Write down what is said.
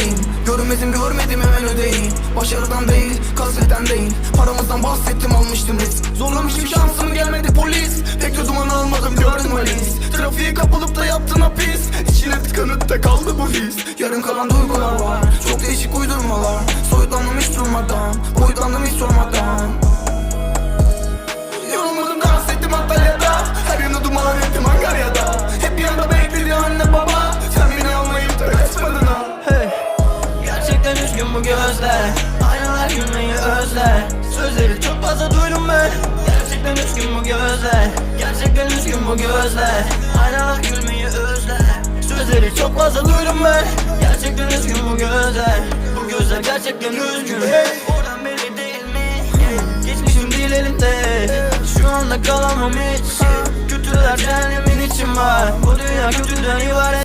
Olayım Görmedim görmedim hemen ödeyin. Başarıdan değil kasvetten değil. Paramızdan bahsettim almıştım risk Zorlamışım şansımı gelmedi polis. Pek de duman almadım gördüm Alice. Trafiğe kapılıp da yaptın hapis. İçine tıkanıp da kaldı bu his. Yarım kalan duygular var. Çok değişik uydurmalar. Soyutlandım hiç durmadan bu gözler. Aynalar gülmeyi özler. Sözleri çok fazla duydum ben. Gerçekten üzgün bu gözler. Gerçekten üzgün bu gözler. Aynalar gülmeyi özler. Sözleri çok fazla duydum ben. Gerçekten üzgün bu gözler. Bu gözler gerçekten üzgün. Oradan belli değil mi? Geçmişim değil elimde Şu anda kalamam hiç. Kötüler cehennemin için var. Bu dünya kötüden ibaret